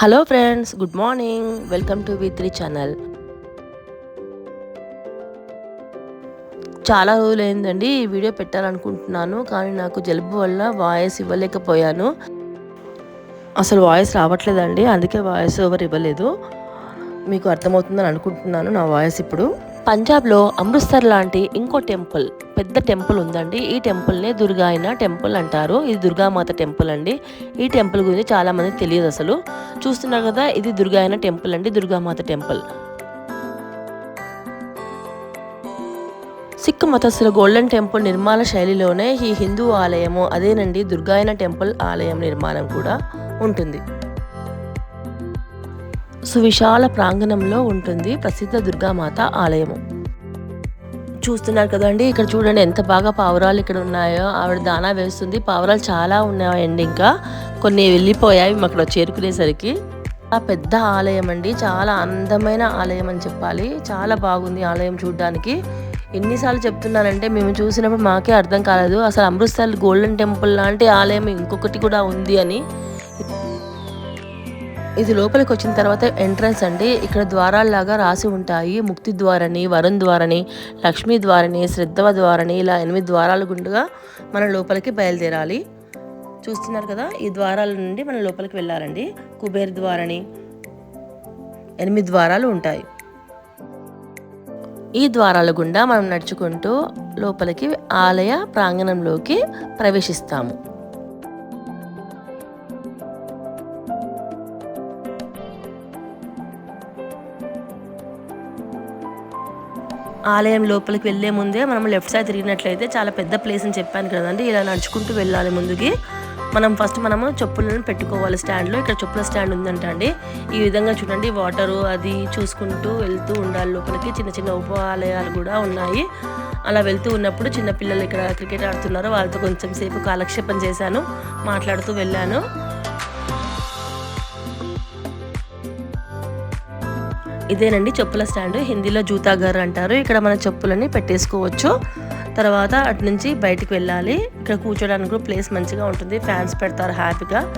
Hello friends good morning. Welcome to V three channel. చాలా రోజులైందండి ఈ వీడియో పెట్టాలనుకుంటున్నాను కానీ నాకు జలుబు వల్ల వాయిస్ ఇవ్వలేకపోయాను. అసలు వాయిస్ రావట్లేదండి అందుకే వాయిస్ ఓవర్ ఇవ్వలేదు. మీకు అర్థమవుతుందని అనుకుంటున్నాను నా వాయిస్ ఇప్పుడు. పంజాబ్లో అమృత్సర్ లాంటి ఇంకో టెంపుల్ పెద్ద టెంపుల్ ఉందండి. ఈ టెంపుల్నే దుర్గాయన టెంపుల్ అంటారు. ఇది దుర్గామాత టెంపుల్ అండి. ఈ టెంపుల్ గురించి చాలామంది తెలియదు అసలు. చూస్తున్నారు కదా ఇది దుర్గాయన టెంపుల్ అండి దుర్గామాత టెంపుల్. సిక్ మతస్థుల గోల్డెన్ టెంపుల్ నిర్మాణ శైలిలోనే ఈ హిందూ ఆలయము అదేనండి దుర్గాయన టెంపుల్ ఆలయం నిర్మాణం కూడా ఉంటుంది. సువిశాల ప్రాంగణంలో ఉంటుంది ప్రసిద్ధ దుర్గామాత ఆలయము. చూస్తున్నారు కదండి ఇక్కడ చూడండి ఎంత బాగా పావురాలు ఇక్కడ ఉన్నాయో. ఆవిడ దానా వేస్తుంది. పావురాలు చాలా ఉన్నాయండి ఇంకా. కొన్ని వెళ్ళిపోయాయి అక్కడ చేరుకునేసరికి. ఆ పెద్ద ఆలయం అండి. చాలా అందమైన ఆలయం అని చెప్పాలి. చాలా బాగుంది ఆలయం చూడడానికి. ఎన్నిసార్లు చెప్తున్నానంటే మేము చూసినప్పుడు మాకే అర్థం కాలేదు. అసలు అమృత్సర్ గోల్డెన్ టెంపుల్ లాంటి ఆలయం ఇంకొకటి కూడా ఉంది అని. ఇది లోపలికి వచ్చిన తర్వాత ఎంట్రన్స్ అండి. ఇక్కడ ద్వారాల్లాగా రాసి ఉంటాయి. ముక్తి ద్వారని వరుణ్ ద్వారని లక్ష్మీ ద్వారని శ్రద్ధవ ద్వారని ఇలా ఎనిమిది ద్వారాలు గుండుగా మనం లోపలికి బయలుదేరాలి. చూస్తున్నారు కదా ఈ ద్వారాల నుండి మనం లోపలికి వెళ్ళాలండి. కుబేర్ ద్వారని ఎనిమిది ద్వారాలు ఉంటాయి. ఈ ద్వారాల గుండా మనం నడుచుకుంటూ లోపలికి ఆలయ ప్రాంగణంలోకి ప్రవేశిస్తాము. ఆలయం లోపలికి వెళ్ళే ముందే మనం లెఫ్ట్ సైడ్ తిరిగినట్లయితే చాలా పెద్ద ప్లేస్ అని చెప్పాను కదండి. ఇలా నడుచుకుంటూ వెళ్ళాలి ముందుకి. మనం ఫస్ట్ మనము చెప్పులను పెట్టుకోవాలి స్టాండ్లో ఇక్కడ చెప్పుల స్టాండ్ ఉందంట అండి. ఈ విధంగా చూడండి వాటరు అది చూసుకుంటూ వెళ్తూ ఉండాలి లోపలికి. చిన్న చిన్న ఉపాలయాలు కూడా ఉన్నాయి. అలా వెళ్తూ ఉన్నప్పుడు చిన్న పిల్లలు ఇక్కడ క్రికెట్ ఆడుతున్నారు. వాళ్ళతో కొంచెం సేపు కాలక్షేపం చేశాను మాట్లాడుతూ వెళ్ళాను. ఇదేనండి చెప్పుల స్టాండ్. హిందీలో జూతాగర్ అంటారు. ఇక్కడ మన చెప్పులని పెట్టేసుకోవచ్చు. తర్వాత అటు నుంచి బయటకు వెళ్ళాలి. ఇక్కడ కూర్చోడానికి కూడా ప్లేస్ మంచిగా ఉంటుంది. ఫ్యాన్స్ పెడతారు హ్యాపీగా.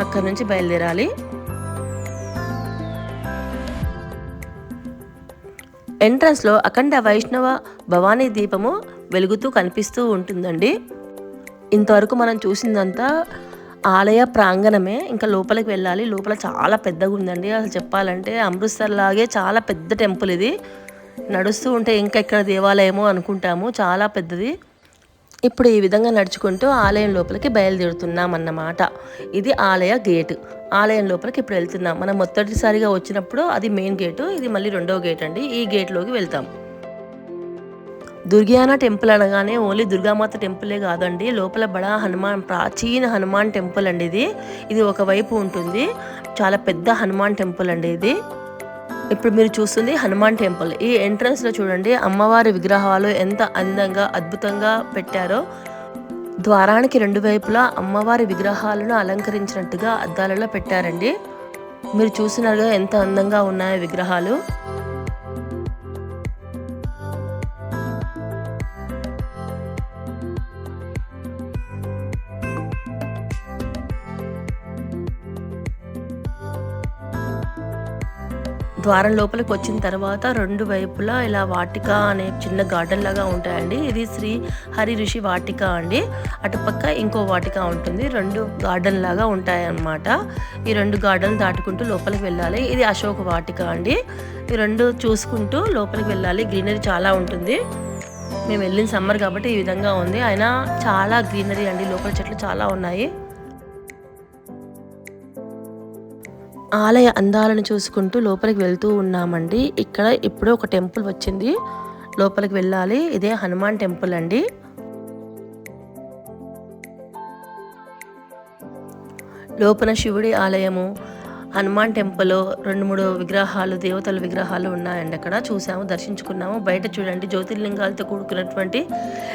అక్కడ నుంచి బయలుదేరాలి. ఎంట్రన్స్లో అఖండ వైష్ణవ భవానీ దీపము వెలుగుతూ కనిపిస్తూ ఉంటుందండి. ఇంతవరకు మనం చూసిందంతా ఆలయ ప్రాంగణమే ఇంకా లోపలికి వెళ్ళాలి. లోపల చాలా పెద్దగా ఉందండి. అసలు చెప్పాలంటే అమృత్సర్ లాగే చాలా పెద్ద టెంపుల్ ఇది. నడుస్తూ ఉంటే ఇంకా ఇక్కడ దేవాలయమో అనుకుంటాము. చాలా పెద్దది. ఇప్పుడు ఈ విధంగా నడుచుకుంటూ ఆలయం లోపలికి బయలుదేరుతున్నాం అన్నమాట ఇది ఆలయ గేట్. ఆలయం లోపలికి ఇప్పుడు వెళ్తున్నాం. మనం మొదటిసారిగా వచ్చినప్పుడు అది మెయిన్ గేటు. ఇది మళ్ళీ రెండో గేట్ అండి. ఈ గేట్లోకి వెళ్తాం. దుర్గాన టెంపుల్ అనగానే ఓన్లీ దుర్గామాత టెంపులే కాదండి లోపల బడా హనుమాన్ ప్రాచీన హనుమాన్ టెంపుల్ అండి ఇది. ఇది ఒకవైపు ఉంటుంది చాలా పెద్ద హనుమాన్ టెంపుల్ అండి ఇది. ఇప్పుడు మీరు చూస్తుంది హనుమాన్ టెంపుల్. ఈ ఎంట్రన్స్లో చూడండి అమ్మవారి విగ్రహాలు ఎంత అందంగా అద్భుతంగా పెట్టారో. ద్వారానికి రెండు వైపులా అమ్మవారి విగ్రహాలను అలంకరించినట్టుగా అద్దాలలో పెట్టారండి. మీరు చూసినారుగా ఎంత అందంగా ఉన్నాయో విగ్రహాలు. ద్వారం లోపలికి వచ్చిన తర్వాత రెండు వైపులా ఇలా వాటిక అనే చిన్న గార్డెన్ లాగా ఉంటాయండి. ఇది శ్రీ హరి ఋషి వాటిక అండి. అటుపక్క ఇంకో వాటిక ఉంటుంది. రెండు గార్డెన్ లాగా ఉంటాయన్నమాట. ఈ రెండు గార్డెన్ దాటుకుంటూ లోపలికి వెళ్ళాలి. ఇది అశోక వాటిక అండి. ఈ రెండు చూసుకుంటూ లోపలికి వెళ్ళాలి. గ్రీనరీ చాలా ఉంటుంది. మేము వెళ్ళిన సమ్మర్ కాబట్టి ఈ విధంగా ఉంది. అయినా చాలా గ్రీనరీ అండి. లోపల చెట్లు చాలా ఉన్నాయి. ఆలయ అందాలను చూసుకుంటూ లోపలికి వెళ్తూ ఉన్నామండి. ఇక్కడ ఇప్పుడు ఒక టెంపుల్ వచ్చింది. లోపలికి వెళ్ళాలి. ఇదే హనుమాన్ టెంపుల్ అండి. లోపల శివుడి ఆలయము హనుమాన్ టెంపుల్ రెండు మూడు విగ్రహాలు దేవతల విగ్రహాలు ఉన్నాయండి అక్కడ. చూసాము దర్శించుకున్నాము. బయట చూడండి జ్యోతిర్లింగాలతో కూడుకున్నటువంటి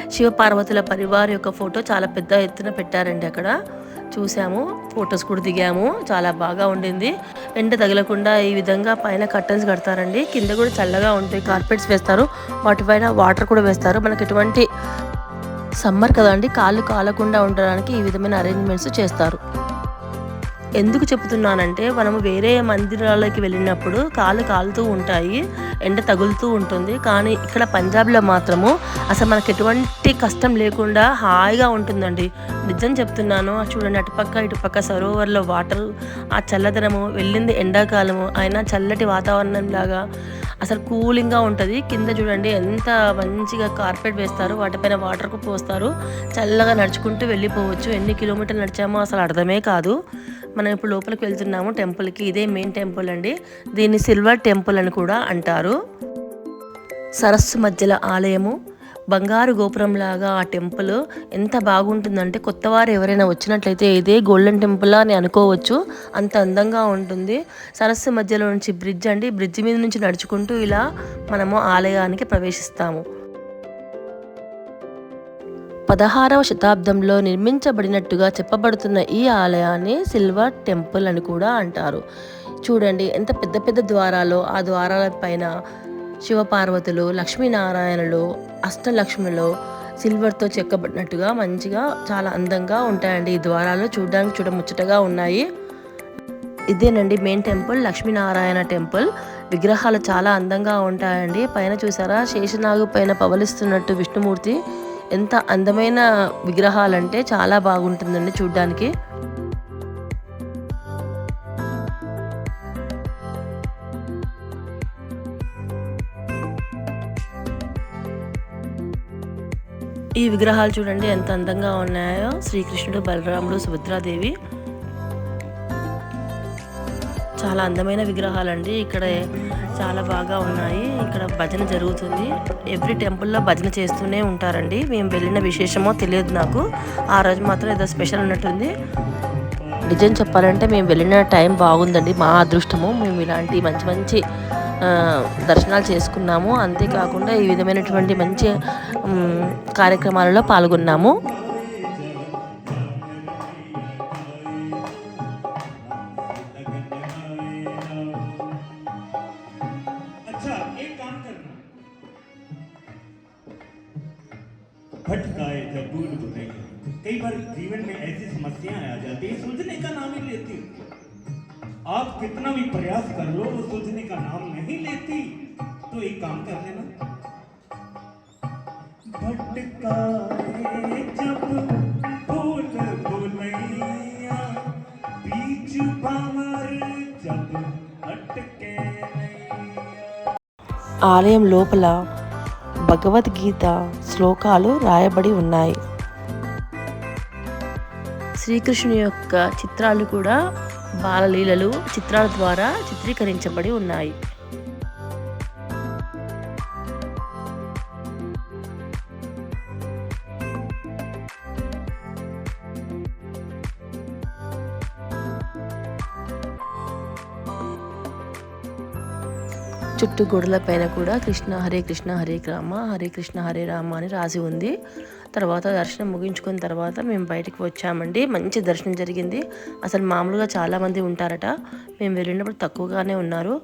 శివపార్వతుల పరివార్ యొక్క ఫోటో చాలా పెద్ద ఎత్తున పెట్టారండి అక్కడ. చూసాము ఫొటోస్ కూడా దిగాము. చాలా బాగా ఉండింది. ఎండ తగలకుండా ఈ విధంగా పైన కర్టన్స్ కడతారండి. కింద కూడా చల్లగా ఉంటాయి. కార్పెట్స్ వేస్తారు. వాటిపైన వాటర్ కూడా వేస్తారు. మనకి ఎటువంటి సమ్మర్ కదండి కాళ్ళు కాలకుండా ఉండడానికి ఈ విధమైన అరేంజ్మెంట్స్ చేస్తారు. ఎందుకు చెప్తున్నానంటే మనము వేరే మందిరాలకి వెళ్ళినప్పుడు కాళ్ళు కాలుతూ ఉంటాయి ఎండ తగులుతూ ఉంటుంది. కానీ ఇక్కడ పంజాబ్లో మాత్రము అసలు మనకు ఎటువంటి కష్టం లేకుండా హాయిగా ఉంటుందండి. నిజం చెప్తున్నాను. ఆ చూడండి అటుపక్క ఇటుపక్క సరోవర్లో వాటర్ ఆ చల్లదనము వెళ్ళింది ఎండాకాలము అయినా చల్లటి వాతావరణం లాగా అసలు కూలింగ్గా ఉంటుంది. కింద చూడండి ఎంత మంచిగా కార్పెట్ వేస్తారు వాటిపైన వాటర్కు పోస్తారు. చల్లగా నడుచుకుంటూ వెళ్ళిపోవచ్చు. ఎన్ని కిలోమీటర్లు నడిచామో అసలు అర్థమే కాదు. మనం ఇప్పుడు లోపలికి వెళ్తున్నాము టెంపుల్కి. ఇదే మెయిన్ టెంపుల్ అండి. దీన్ని సిల్వర్ టెంపుల్ అని కూడా అంటారు. సరస్సు మధ్యల ఆలయము బంగారు గోపురంలాగా ఆ టెంపుల్ ఎంత బాగుంటుందంటే కొత్తవారు ఎవరైనా వచ్చినట్లయితే ఇదే గోల్డెన్ టెంపుల్ అని అనుకోవచ్చు. అంత అందంగా ఉంటుంది. సరస్సు మధ్యలో నుంచి బ్రిడ్జ్ అండి. బ్రిడ్జ్ మీద నుంచి నడుచుకుంటూ ఇలా మనము ఆలయానికి ప్రవేశిస్తాము. పదహారవ శతాబ్దంలో నిర్మించబడినట్టుగా చెప్పబడుతున్న ఈ ఆలయాన్ని సిల్వర్ టెంపుల్ అని కూడా అంటారు. చూడండి ఎంత పెద్ద పెద్ద ద్వారాలు ఆ ద్వారాల పైన శివపార్వతులు లక్ష్మీనారాయణులు అష్టలక్ష్మిలో సిల్వర్తో చెక్కబడినట్టుగా మంచిగా చాలా అందంగా ఉంటాయండి. ఈ ద్వారాలు చూడడానికి చూడముచ్చటగా ఉన్నాయి. ఇదేనండి మెయిన్ టెంపుల్ లక్ష్మీనారాయణ టెంపుల్. విగ్రహాలు చాలా అందంగా ఉంటాయండి. పైన చూసారా? శేషనాగు పైన పవలిస్తున్నట్టు విష్ణుమూర్తి. ఎంత అందమైన విగ్రహాలంటే చాలా బాగుంటుందండి చూడ్డానికి. ఈ విగ్రహాలు చూడండి ఎంత అందంగా ఉన్నాయో. శ్రీకృష్ణుడు బలరాముడు సుభద్రాదేవి. చాలా అందమైన విగ్రహాలండి. ఇక్కడ చాలా బాగా ఉన్నాయి. ఇక్కడ భజన జరుగుతుంది. ఎవ్రీ టెంపుల్లో భజన చేస్తూనే ఉంటారండి. మేము వెళ్ళిన విశేషమో తెలియదు నాకు. ఆ రోజు మాత్రం ఏదో స్పెషల్ ఉన్నట్టుంది. నిజం చెప్పాలంటే మేము వెళ్ళిన టైం బాగుందండి. మా అదృష్టము. మేము ఇలాంటి మంచి మంచి దర్శనాలు చేసుకున్నాము. అంతేకాకుండా ఈ విధమైనటువంటి మంచి కార్యక్రమాలలో పాల్గొన్నాము. तो एक काम कर लेना भटकाए जब भूल भुलैया बीच भंवर जब अटके नैया ఆలయం లోపల భగవద్గీత శ్లోకాలు రాయబడి ఉన్నాయి శ్రీకృష్ణుని యొక్క చిత్రాలు కూడా బాలలీలలు చిత్రాల ద్వారా చిత్రీకరించబడి ఉన్నాయి చుట్టూ గోడల పైన కూడా కృష్ణ హరే కృష్ణ హరే రామ హరే కృష్ణ హరే రామ అని రాసి ఉంది. తర్వాత దర్శనం ముగించుకున్న తర్వాత మేము బయటకు వచ్చామండి. మంచి దర్శనం జరిగింది. అసలు మామూలుగా చాలామంది ఉంటారట. మేము వెళ్ళినప్పుడు తక్కువగానే ఉన్నారు.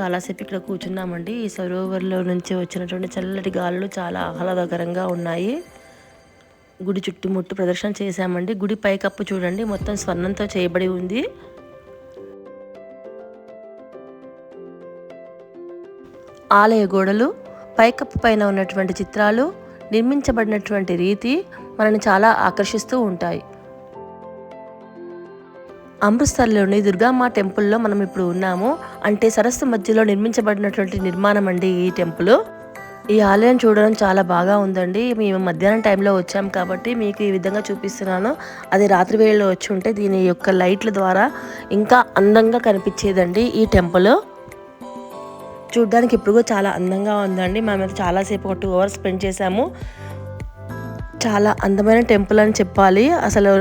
చాలాసేపు ఇక్కడ కూర్చున్నామండి. ఈ సరోవర్లో నుంచి వచ్చినటువంటి చల్లటి గాలులు చాలా ఆహ్లాదకరంగా ఉన్నాయి. గుడి చుట్టుముట్టు ప్రదర్శన చేశామండి. గుడి పైకప్పు చూడండి. మొత్తం స్వర్ణంతో చేయబడి ఉంది. ఆలయ గోడలు పైకప్పు పైన ఉన్నటువంటి చిత్రాలు నిర్మించబడినటువంటి రీతి మనని చాలా ఆకర్షిస్తూ ఉంటాయి. అమృత్సర్లోని దుర్గామ్మ టెంపుల్లో మనం ఇప్పుడు ఉన్నాము. అంటే సరస్సు మధ్యలో నిర్మించబడినటువంటి నిర్మాణం అండి ఈ టెంపుల్. ఈ ఆలయం చూడడం చాలా బాగా ఉందండి. మేము మధ్యాహ్నం టైంలో వచ్చాం కాబట్టి మీకు ఈ విధంగా చూపిస్తున్నాను. అది రాత్రి వేళలో వచ్చి ఉంటే దీని యొక్క లైట్ల ద్వారా ఇంకా అందంగా కనిపించేదండి ఈ టెంపుల్. చూడ్డానికి ఇప్పుడు కూడా చాలా అందంగా ఉందండి. మేమైతే చాలాసేపు ఒక టూ అవర్స్ స్పెండ్ చేసాము చాలా అందమైన టెంపుల్ అని చెప్పాలి. అసలు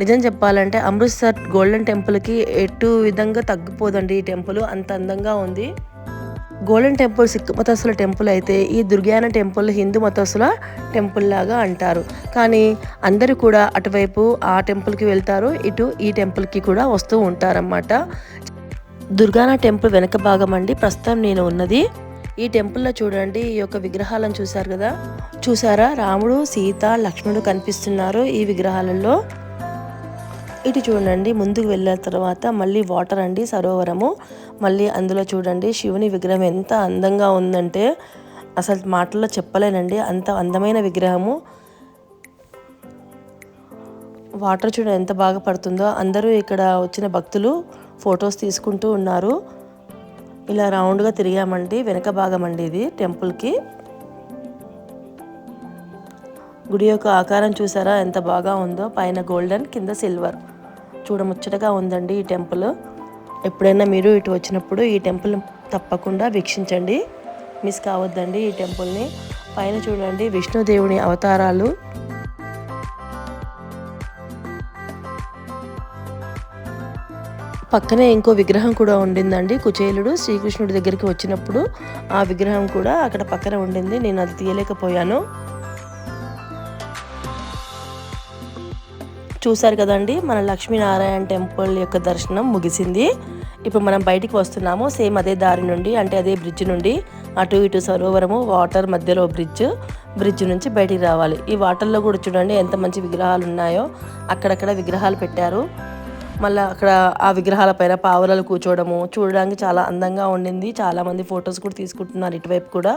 నిజం చెప్పాలంటే అమృత్సర్ గోల్డెన్ టెంపుల్కి ఎటు విధంగా తగ్గిపోదండి ఈ టెంపుల్ అంత అందంగా ఉంది. గోల్డెన్ టెంపుల్ సిక్కు మతస్థుల టెంపుల్ అయితే ఈ దుర్గాన టెంపుల్ హిందూ మతస్థుల టెంపుల్ లాగా అంటారు. కానీ అందరూ కూడా అటువైపు ఆ టెంపుల్కి వెళ్తారు. ఇటు ఈ టెంపుల్కి కూడా వస్తూ ఉంటారన్నమాట. దుర్గానా టెంపుల్ వెనక భాగం అండి. ప్రస్తుతం నేను ఉన్నది. ఈ టెంపుల్లో చూడండి ఈ యొక్క విగ్రహాలను చూశారు కదా? చూసారా రాముడు సీత లక్ష్మణుడు కనిపిస్తున్నారు ఈ విగ్రహాలలో. ఇటు చూడండి ముందుకు వెళ్ళిన తర్వాత మళ్ళీ వాటర్ అండి సరోవరము. మళ్ళీ అందులో చూడండి శివుని విగ్రహం ఎంత అందంగా ఉందంటే అసలు మాటల్లో చెప్పలేనండి. అంత అందమైన విగ్రహము. వాటర్ చూడండి ఎంత బాగా పడుతుందో అందరూ ఇక్కడ వచ్చిన భక్తులు ఫొటోస్ తీసుకుంటూ ఉన్నారు. ఇలా రౌండ్గా తిరిగామండి వెనక భాగం అండి ఇది టెంపుల్కి. గుడి యొక్క ఆకారం చూసారా? ఎంత బాగా ఉందో పైన గోల్డెన్ కింద సిల్వర్. చూడముచ్చటగా ఉందండి ఈ టెంపుల్. ఎప్పుడైనా మీరు ఇటు వచ్చినప్పుడు ఈ టెంపుల్ తప్పకుండా వీక్షించండి. మిస్ కావద్దండి ఈ టెంపుల్ని. పైన చూడండి విష్ణుదేవుని అవతారాలు. పక్కనే ఇంకో విగ్రహం కూడా ఉండిందండి. కుచేలుడు శ్రీకృష్ణుడి దగ్గరికి వచ్చినప్పుడు ఆ విగ్రహం కూడా అక్కడ పక్కన ఉండింది. నేను అది తీయలేకపోయాను. చూశారు కదండి మన లక్ష్మీనారాయణ టెంపుల్ యొక్క దర్శనం ముగిసింది. ఇప్పుడు మనం బయటికి వస్తున్నాము. సేమ్ అదే దారి నుండి అంటే అదే బ్రిడ్జ్ నుండి అటు ఇటు సరోవరము వాటర్ మధ్యలో బ్రిడ్జ్ బ్రిడ్జ్ నుంచి బయటికి రావాలి. ఈ వాటర్లో కూడా చూడండి ఎంత మంచి విగ్రహాలు ఉన్నాయో. అక్కడక్కడ విగ్రహాలు పెట్టారు. మళ్ళీ అక్కడ ఆ విగ్రహాల పైన పావురాలు కూర్చోవడము చూడడానికి చాలా అందంగా ఉండింది. చాలామంది ఫొటోస్ కూడా తీసుకుంటున్నారు ఇటువైపు కూడా.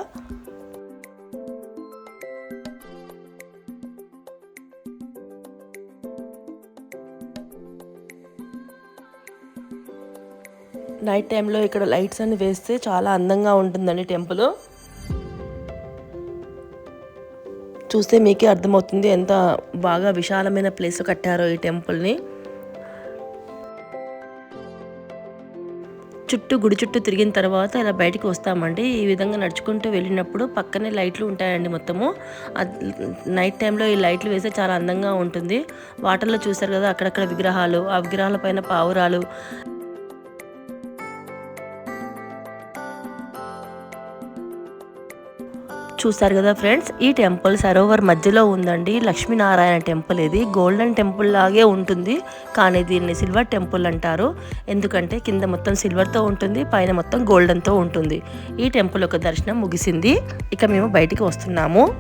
నైట్ టైంలో ఇక్కడ లైట్స్ అన్ని వేస్తే చాలా అందంగా ఉంటుందండి టెంపుల్. చూస్తే మీకే అర్థమవుతుంది ఎంత బాగా విశాలమైన ప్లేస్ కట్టారో ఈ టెంపుల్ని. చుట్టూ గుడి చుట్టూ తిరిగిన తర్వాత ఇలా బయటికి వస్తామండి. ఈ విధంగా నడుచుకుంటూ వెళ్ళినప్పుడు పక్కనే లైట్లు ఉంటాయండి మొత్తము. నైట్ టైంలో ఈ లైట్లు వేస్తే చాలా అందంగా ఉంటుంది. వాటర్లో చూసారు కదా అక్కడక్కడ విగ్రహాలు ఆ విగ్రహాల పైన పావురాలు. చూస్తారు కదా ఫ్రెండ్స్ ఈ టెంపుల్ సరోవర్ మధ్యలో ఉందండి. లక్ష్మీనారాయణ టెంపుల్ ఇది. గోల్డెన్ టెంపుల్ లాగే ఉంటుంది. కానీ దీన్ని సిల్వర్ టెంపుల్ అంటారు. ఎందుకంటే కింద మొత్తం సిల్వర్తో ఉంటుంది పైన మొత్తం గోల్డెన్తో ఉంటుంది. ఈ టెంపుల్ యొక్క దర్శనం ముగిసింది. ఇక మేము బయటికి వస్తున్నాము.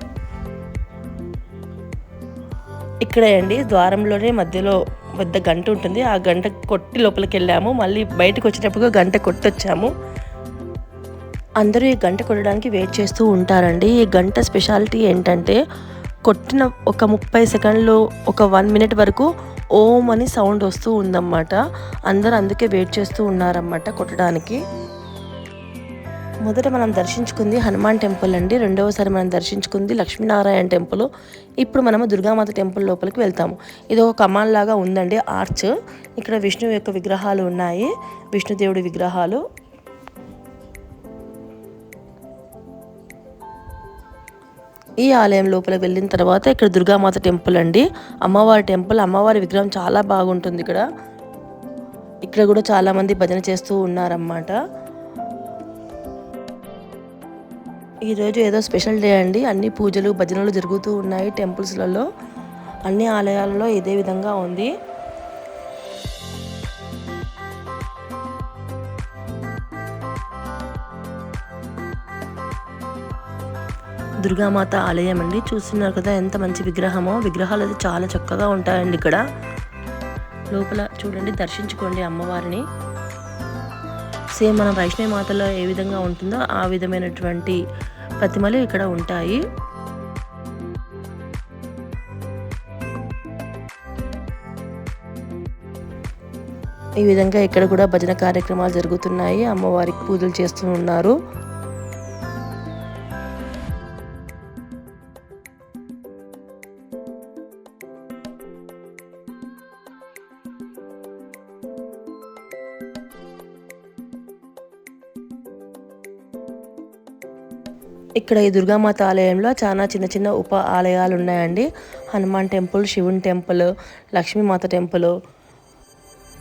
ఇక్కడే అండి ద్వారంలోనే మధ్యలో పెద్ద గంట ఉంటుంది. ఆ గంట కొట్టి లోపలికి వెళ్ళాము. మళ్ళీ బయటకు వచ్చేటప్పుడు గంట కొట్టొచ్చాము. అందరూ ఈ గంట కొట్టడానికి వెయిట్ చేస్తూ ఉంటారండి. ఈ గంట స్పెషాలిటీ ఏంటంటే కొట్టిన ఒక ముప్పై సెకండ్లు ఒక వన్ మినిట్ వరకు ఓం అని సౌండ్ వస్తూ ఉందన్నమాట. అందరూ అందుకే వెయిట్ చేస్తూ ఉన్నారన్నమాట కొట్టడానికి. మొదట మనం దర్శించుకుంది హనుమాన్ టెంపుల్ అండి. రెండవసారి మనం దర్శించుకుంది లక్ష్మీనారాయణ టెంపుల్. ఇప్పుడు మనము దుర్గామాత టెంపుల్ లోపలికి వెళ్తాము. ఇది ఒక కమాన్ లాగా ఉందండి ఆర్చ్. ఇక్కడ విష్ణువు యొక్క విగ్రహాలు ఉన్నాయి. విష్ణుదేవుడి విగ్రహాలు. ఈ ఆలయం లోపల వెళ్ళిన తర్వాత ఇక్కడ దుర్గామాత టెంపుల్ అండి. అమ్మవారి టెంపుల్ అమ్మవారి విగ్రహం చాలా బాగుంటుంది ఇక్కడ. ఇక్కడ కూడా చాలామంది భజన చేస్తూ ఉన్నారన్నమాట. ఈరోజు ఏదో స్పెషల్ డే అండి. అన్ని పూజలు భజనలు జరుగుతూ ఉన్నాయి టెంపుల్స్లలో. అన్ని ఆలయాలలో ఇదే విధంగా ఉంది. దుర్గామాత ఆలయం అండి. చూస్తున్నారు కదా ఎంత మంచి విగ్రహమో. విగ్రహాలు అయితే చాలా చక్కగా ఉంటాయండి ఇక్కడ. లోపల చూడండి దర్శించుకోండి అమ్మవారిని. సేమ్ మన వైష్ణవి మాతలో ఏ విధంగా ఉంటుందో ఆ విధమైనటువంటి ప్రతిమలు ఇక్కడ ఉంటాయి. ఈ విధంగా ఇక్కడ కూడా భజన కార్యక్రమాలు జరుగుతున్నాయి. అమ్మవారికి పూజలు చేస్తూ ఉన్నారు. ఇక్కడ ఈ దుర్గామాత ఆలయంలో చాలా చిన్న చిన్న ఉప ఆలయాలు ఉన్నాయండి హనుమాన్ టెంపుల్ శివుని టెంపుల్ లక్ష్మీమాత టెంపుల్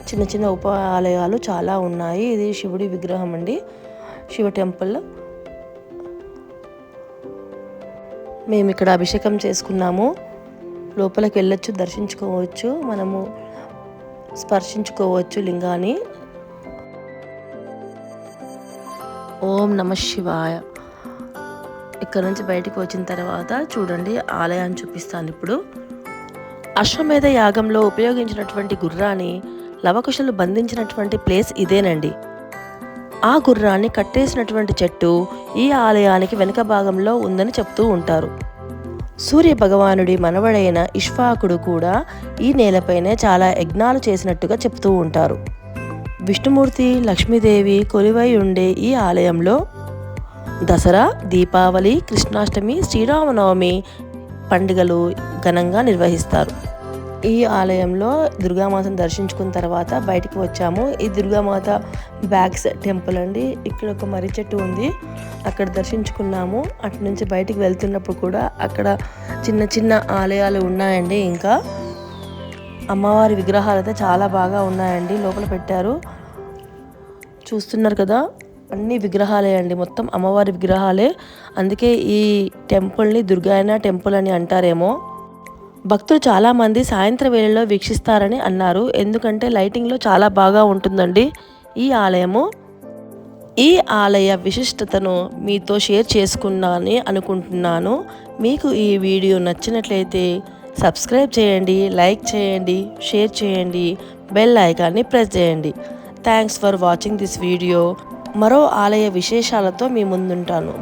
చిన్న చిన్న ఉప ఆలయాలు చాలా ఉన్నాయి. ఇది శివుడి విగ్రహం అండి. శివ టెంపుల్. మేము ఇక్కడ అభిషేకం చేసుకున్నాము. లోపలికి వెళ్ళొచ్చు దర్శించుకోవచ్చు మనము స్పర్శించుకోవచ్చు లింగాన్ని. ఓం నమ శివాయ. ఇక్కడ నుంచి బయటికి వచ్చిన తర్వాత చూడండి ఆలయాన్ని చూపిస్తాను ఇప్పుడు. అశ్వమేధ యాగంలో ఉపయోగించినటువంటి గుర్రాన్ని లవకుశలు బంధించినటువంటి ప్లేస్ ఇదేనండి. ఆ గుర్రాన్ని కట్టేసినటువంటి చెట్టు ఈ ఆలయానికి వెనుక భాగంలో ఉందని చెప్తూ ఉంటారు. సూర్య భగవానుడి మనవడైన ఇష్ఫాకుడు కూడా ఈ నేలపైనే చాలా యజ్ఞాలు చేసినట్టుగా చెప్తూ ఉంటారు. విష్ణుమూర్తి లక్ష్మీదేవి కొలివై ఉండే ఈ ఆలయంలో దసరా దీపావళి కృష్ణాష్టమి శ్రీరామనవమి పండుగలు ఘనంగా నిర్వహిస్తారు. ఈ ఆలయంలో దుర్గామాతను దర్శించుకున్న తర్వాత బయటికి వచ్చాము. ఈ దుర్గామాత బ్యాక్స్ టెంపుల్ అండి. ఇక్కడ ఒక మర్రి చెట్టు ఉంది. అక్కడ దర్శించుకున్నాము. అటు నుంచి బయటికి వెళ్తున్నప్పుడు కూడా అక్కడ చిన్న చిన్న ఆలయాలు ఉన్నాయండి ఇంకా. అమ్మవారి విగ్రహాలు అయితే చాలా బాగా ఉన్నాయండి. లోపల పెట్టారు. చూస్తున్నారు కదా అన్ని విగ్రహాలే అండి. మొత్తం అమ్మవారి విగ్రహాలే. అందుకే ఈ టెంపుల్ని దుర్గాయన టెంపుల్ అని అంటారేమో. భక్తులు చాలామంది సాయంత్రం వేళలో వీక్షిస్తారని అన్నారు. ఎందుకంటే లైటింగ్లో చాలా బాగా ఉంటుందండి ఈ ఆలయము. ఈ ఆలయ విశిష్టతను మీతో షేర్ చేసుకున్నానని అనుకుంటున్నాను. మీకు ఈ వీడియో నచ్చినట్లయితే సబ్స్క్రైబ్ చేయండి లైక్ చేయండి షేర్ చేయండి బెల్ ఐకాన్ని ప్రెస్ చేయండి. Thanks for watching this video. మరో ఆలయ విశేషాలతో మీ ముందుంటాను.